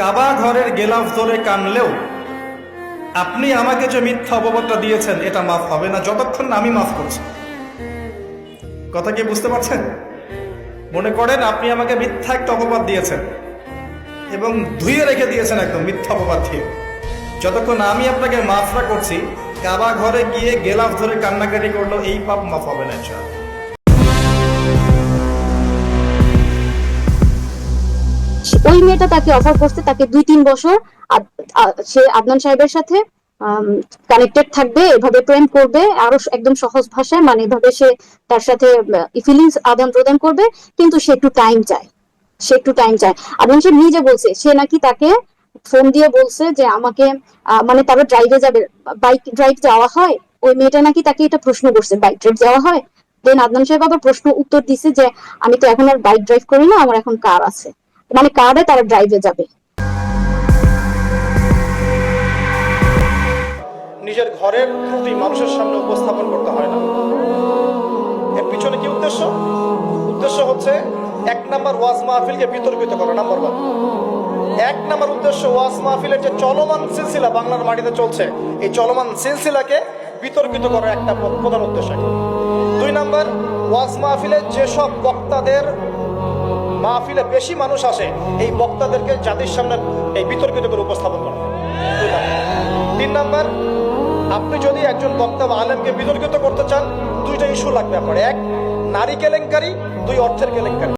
কাবা ঘরের গেলাফ ধরে কানলেও আপনি আমাকে যে মিথ্যা অপবাদটা দিয়েছেন, এটা মাফ হবে না। যতক্ষণ আমি মাফ করছি। কথা কি বুঝতে পারছেন? মনে করেন আপনি আমাকে মিথ্যা একটা অপবাদ দিয়েছেন এবং ধুয়ে রেখে দিয়েছেন একদম মিথ্যা অপবাদ দিয়ে। যতক্ষণ আমি আপনাকে মাফরা করছি, কাবা ঘরে গিয়ে গেলাফ ধরে কান্নাকাটি করল এই পাপ মাফ হবে না, ইনশাআল্লাহ। ওই মেয়েটা তাকে অফার করছে, তাকে দুই তিন বছর সে আদনান সাহেবের সাথে কানেক্টেড থাকবে, এভাবে প্রেম করবে, আরও একদম সহজ ভাষায় মানে এভাবে সে তার সাথে ফিলিংস আদান প্রদান করবে, কিন্তু সে একটু টাইম চায়। সে একটু টাইম চায়। আদনান সাহেব নিজে বলছে, সে নাকি তাকে ফোন দিয়ে বলছে যে আমাকে মানে তারা ড্রাইভে যাবে বাইক ড্রাইভ যাওয়া হয়, ওই মেয়েটা নাকি তাকে এটা প্রশ্ন করছে বাইক ড্রাইভ যাওয়া হয়? দেন আদনান সাহেব আবার প্রশ্ন উত্তর দিছে যে, আমি তো এখন আর বাইক ড্রাইভ করি না, আমার এখন কার আছে। মানে কারে তারা ড্রাইভে যাবে? নিজের ঘরের ত্রুটি মানুষের সামনে উপস্থাপন করতে হয় না। এর পিছনে কি উদ্দেশ্য? উদ্দেশ্য হচ্ছে এক নাম্বার ওয়াজ মাহফিলকে বিতর্কিত করা নাম্বার ওয়ান এক নাম্বার উদ্দেশ্য ওয়াজ মাহফিলের যে চলমান সিলসিলা বাংলার মাটিতে চলছে, এই চলমান সিলসিলাকে বিতর্কিত করা একটা প্রধান উদ্দেশ্য। দুই নাম্বার, ওয়াজ মাহফিলের যেসব বক্তাদের মাহফিলে বেশি মানুষ আসে, এই বক্তাদেরকে জাতির সামনে এই বিতর্কিত করে উপস্থাপন করা তিন নম্বর, আপনি যদি একজন বক্তা বা আলেমকে বিতর্কিত করতে চান, দুইটা ইস্যু লাগবে আপনার। এক, নারী কেলেঙ্কারি, দুই, অর্থের কেলেঙ্কারি।